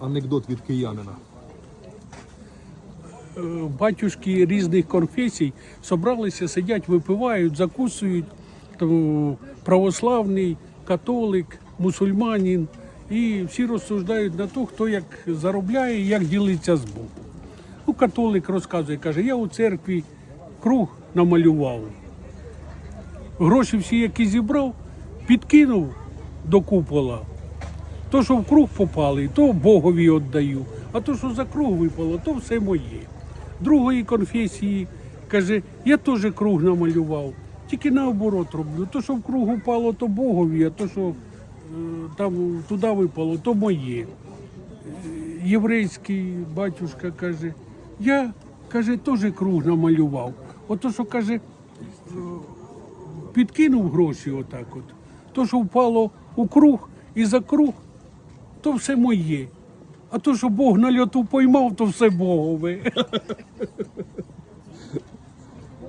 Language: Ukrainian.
анекдот від киянина. Е, батюшки різних конфесій собралися, сидять, випивають, закусують. Тому православний, католик, мусульманин. І всі розсуждають на то, хто як заробляє, як ділиться з Богом. Ну, католик розказує, каже, я у церкві круг намалював. Гроші всі, які зібрав, підкинув до купола. То, що в круг попали, то Богові віддаю. А то, що за круг випало, то все моє. Другої конфесії каже, я теж круг намалював, тільки наоборот роблю. То, що в круг упало, то Богові, а то, що е, там туди випало, то моє. Е, Єврейський батюшка каже, я каже, теж круг намалював. Ото, що каже, підкинув гроші отак от. То, що впало у круг і за круг, то все моє. А то, що Бог на льоту поймав, то все Богове.